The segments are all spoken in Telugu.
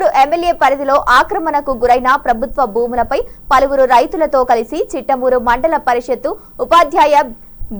చిట్టమూరు ఎమ్మెల్యే పరిధిలో ఆక్రమణకు గురైన ప్రభుత్వ భూములపై పలువురు రైతులతో కలిసి చిట్టమూరు మండల పరిషత్తు ఉపాధ్యాయ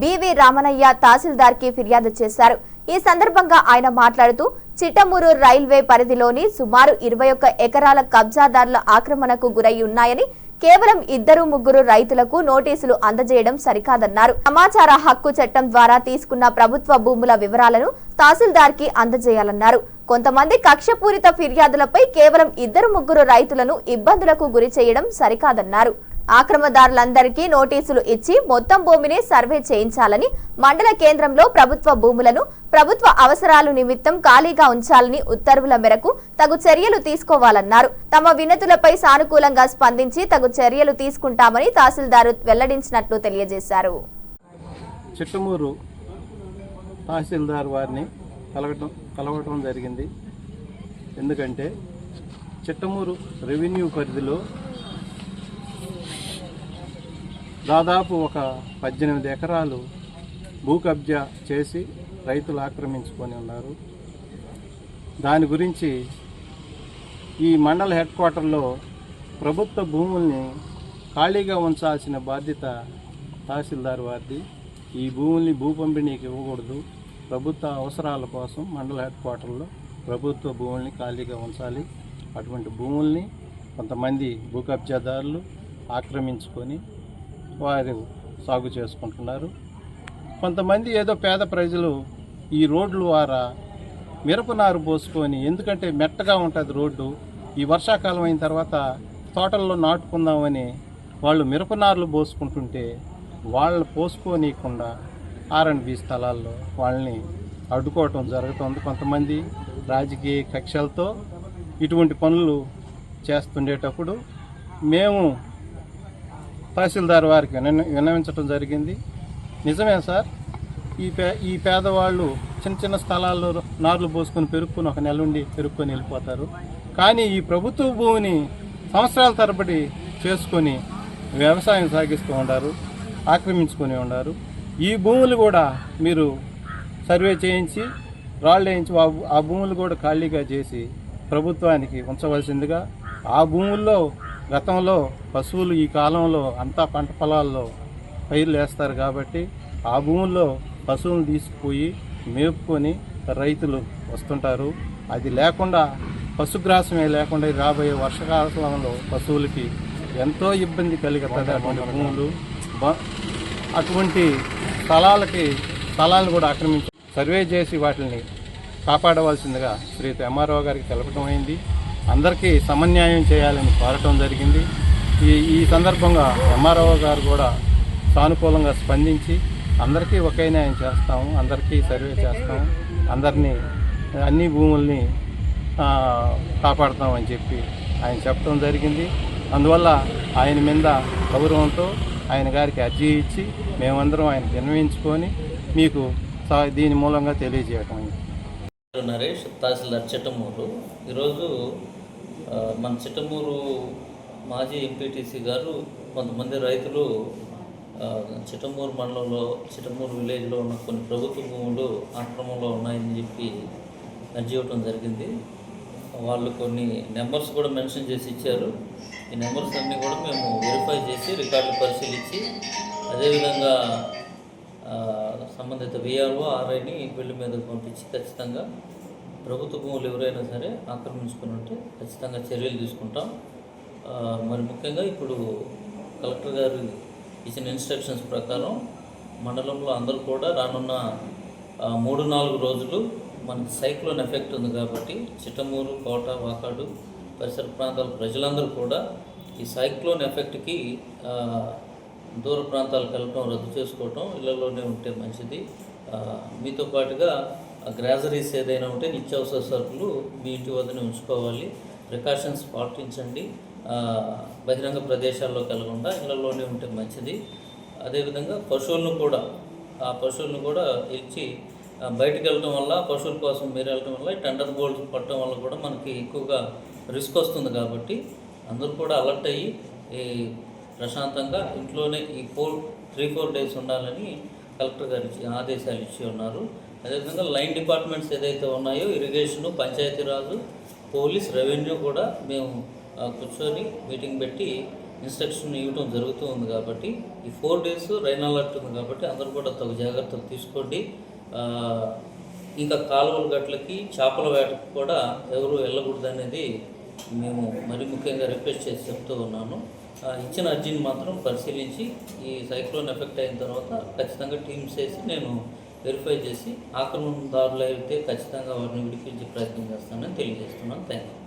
బివి రామనయ్య తహసీల్దార్కి ఫిర్యాదు చేశారు. ఈ సందర్భంగా ఆయన మాట్లాడుతూ చిట్టమూరు రైల్వే పరిధిలోని సుమారు ఇరవై ఒక్క ఎకరాల కబ్జాదారుల ఆక్రమణకు గురై ఉన్నాయని కేవలం ఇద్దరు ముగ్గురు రైతులకు నోటీసులు అందజేయడం సరికాదన్నారు. సమాచార హక్కు చట్టం ద్వారా తీసుకున్న ప్రభుత్వ భూముల వివరాలను తహసీల్దార్కి అందజేయాలన్నారు. కొంతమంది కక్షపూరిత ఫిర్యాదులపై కేవలం ఇద్దరు ముగ్గురు రైతులను ఇబ్బందులకు గురి చేయడం సరికాదన్నారు. ఆక్రమదారులందరికీ నోటీసులు ఇచ్చి మొత్తం భూమిని సర్వే చేయించాలని మండల కేంద్రంలో ప్రభుత్వ భూములను ప్రభుత్వ అవసరాల నిమిత్తం ఖాళీగా ఉంచాలని ఉత్తర్వుల మేరకు తగు చర్యలు తీసుకోవాలన్నారు. తమ వినతులపై సానుకూలంగా స్పందించి తగు చర్యలు తీసుకుంటామని తహసీల్దారు వెల్లడించినట్లు తెలియజేశారు. చిట్టమూరు తహసీల్దార్ వారిని కలగటం కలవటం జరిగింది. ఎందుకంటే చిట్టమూరు రెవెన్యూ పరిధిలో దాదాపు ఒక పద్దెనిమిది ఎకరాలు భూ కబ్జా చేసి రైతులు ఆక్రమించుకొని ఉన్నారు. దాని గురించి ఈ మండల హెడ్ క్వార్టర్లో ప్రభుత్వ భూముల్ని ఖాళీగా ఉంచాల్సిన బాధ్యత తహసీల్దార్ వారిది. ఈ భూముల్ని భూ పంపిణీకి ఇవ్వకూడదు. ప్రభుత్వ అవసరాల కోసం మండల హెడ్ క్వార్టర్లో ప్రభుత్వ భూముల్ని ఖాళీగా ఉంచాలి. అటువంటి భూముల్ని కొంతమంది భూ కబ్జాదారులు ఆక్రమించుకొని వారు సాగు చేసుకుంటున్నారు. కొంతమంది ఏదో పేద ప్రజలు ఈ రోడ్ల ద్వారా మిరపనారు పోసుకొని ఎందుకంటే మెట్టగా ఉంటుంది రోడ్డు. ఈ వర్షాకాలం అయిన తర్వాత తోటల్లో నాటుకుందామని వాళ్ళు మిరపనారులు పోసుకుంటుంటే వాళ్ళు పోసుకోనీయకుండా ఆర్ అండ్ బి స్థలాల్లో వాళ్ళని అడ్డుకోవటం జరుగుతుంది కొంతమంది రాజకీయ కక్షలతో ఇటువంటి పనులు చేస్తుండేటప్పుడు మేము తహసీల్దార్ వారికి విన్న విన్నవించడం జరిగింది. నిజమే సార్ ఈ పే ఈ పేదవాళ్ళు చిన్న చిన్న స్థలాల్లో నార్లు పోసుకొని పెరుక్కొని ఒక నెల ఉండి పెరుక్కొని వెళ్ళిపోతారు. కానీ ఈ ప్రభుత్వ భూమిని సంవత్సరాల తరబడి చేసుకొని వ్యవసాయం సాగిస్తూ ఉండారు ఆక్రమించుకొని ఉన్నారు ఈ భూములు కూడా మీరు సర్వే చేయించి రాళ్ళు వేయించి ఆ భూములు కూడా ఖాళీగా చేసి ప్రభుత్వానికి ఉంచవలసిందిగా ఆ భూముల్లో గతంలో పశువులు ఈ కాలంలో అంతా పంట పొలాల్లో పైర్లు వేస్తారు కాబట్టి ఆ భూముల్లో పశువులను తీసుకుపోయి మేపుకొని రైతులు వస్తుంటారు. అది లేకుండా పశుగ్రాసమే లేకుండా రాబోయే వర్షకాలంలో పశువులకి ఎంతో ఇబ్బంది కలుగుతుంది అటువంటి భూములు అటువంటి స్థలాలకి స్థలాలను కూడా ఆక్రమించి సర్వే చేసి వాటిని కాపాడవలసిందిగా శ్రీ ఎంఆర్ఓ గారికి తెలపడం అయింది. అందరికీ సమన్యాయం చేయాలని కోరటం జరిగింది. ఈ ఈ సందర్భంగా ఎంఆర్ఓ గారు కూడా సానుకూలంగా స్పందించి అందరికీ ఒకే న్యాయం చేస్తాము అందరికీ సర్వే చేస్తాము అందరినీ అన్ని భూముల్ని కాపాడుతామని చెప్పి ఆయన చెప్పడం జరిగింది. అందువల్ల ఆయన మీద గౌరవంతో ఆయన గారికి అర్జీ ఇచ్చి మేమందరం ఆయన విన్నవించుకొని మీకు దీని మూలంగా తెలియజేయటం నరేష్ తహసీల్దార్ చిట్టమూరు. ఈరోజు మన చిట్టమూరు మాజీ ఎంపీటీసీ గారు కొంతమంది రైతులు చిట్టమూరు మండలంలో చిట్టమూరు విలేజ్లో ఉన్న కొన్ని ప్రభుత్వ భూములు ఆక్రమంలో ఉన్నాయని చెప్పి అర్జీ ఇవ్వటం జరిగింది. వాళ్ళు కొన్ని నెంబర్స్ కూడా మెన్షన్ చేసి ఇచ్చారు. ఈ నెంబర్స్ అన్నీ కూడా మేము వెరిఫై చేసి రికార్డులు పరిశీలించి అదేవిధంగా సంబంధిత విఆర్ఓ ఆర్ఐని బిల్లు మీద పంపించి ఖచ్చితంగా ప్రభుత్వ భూములు ఎవరైనా సరే ఆక్రమించుకుని ఉంటే ఖచ్చితంగా చర్యలు తీసుకుంటాం. మరి ముఖ్యంగా ఇప్పుడు కలెక్టర్ గారు ఇచ్చిన ఇన్స్ట్రక్షన్స్ ప్రకారం మండలంలో అందరూ కూడా రానున్న మూడు నాలుగు రోజులు మనకి సైక్లోన్ ఎఫెక్ట్ ఉంది కాబట్టి చిట్టమూరు కోట వాకాడు పరిసర ప్రాంతాల ప్రజలందరూ కూడా ఈ సైక్లోన్ ఎఫెక్ట్కి దూర ప్రాంతాలకు వెళ్ళటం రద్దు చేసుకోవటం ఇళ్ళలోనే ఉంటే మంచిది. మీతో పాటుగా గ్రాజరీస్ ఏదైనా ఉంటే నిత్యావసర సరుకులు మీ ఇంటి వద్దనే ఉంచుకోవాలి. ప్రికాషన్స్ పాటించండి. బహిరంగ ప్రదేశాల్లోకి వెళ్ళకుండా ఇళ్ళలోనే ఉంటే మంచిది. అదేవిధంగా పశువులను కూడా ఆ పశువులను కూడా ఇచ్చి బయటికి వెళ్ళటం వల్ల పశువుల కోసం మీరు వెళ్ళటం వల్ల ఈ టెండర్ బోల్డ్స్ పట్టడం వల్ల కూడా మనకి ఎక్కువగా రిస్క్ వస్తుంది కాబట్టి అందరూ కూడా అలర్ట్ అయ్యి ఈ ప్రశాంతంగా ఇంట్లోనే ఈ ఫోర్ త్రీ ఫోర్ డేస్ ఉండాలని కలెక్టర్ గారు ఇచ్చి ఆదేశాలు ఇచ్చి ఉన్నారు. అదేవిధంగా లైన్ డిపార్ట్మెంట్స్ ఏదైతే ఉన్నాయో ఇరిగేషను పంచాయతీరాజు పోలీస్ రెవెన్యూ కూడా మేము కూర్చొని మీటింగ్ పెట్టి ఇన్స్ట్రక్షన్ ఇవ్వడం జరుగుతూ ఉంది కాబట్టి ఈ ఫోర్ డేస్ రైన్ అలర్ట్ ఉంది కాబట్టి అందరూ కూడా తగు జాగ్రత్తలు తీసుకోండి. ఇంకా కాలువల గట్లకి చేపల వేటకు కూడా ఎవరు వెళ్ళకూడదు అనేది మేము మరి ముఖ్యంగా రిక్వెస్ట్ చేసి చెప్తూ ఉన్నాను. ఇచ్చిన అర్జీని మాత్రం పరిశీలించి ఈ సైక్లోన్ ఎఫెక్ట్ అయిన తర్వాత ఖచ్చితంగా టీమ్స్ వేసి నేను వెరిఫై చేసి ఆక్రమణదారులు అయితే ఖచ్చితంగా వారిని విడిపించే ప్రయత్నం చేస్తానని తెలియజేస్తున్నాను. Thank you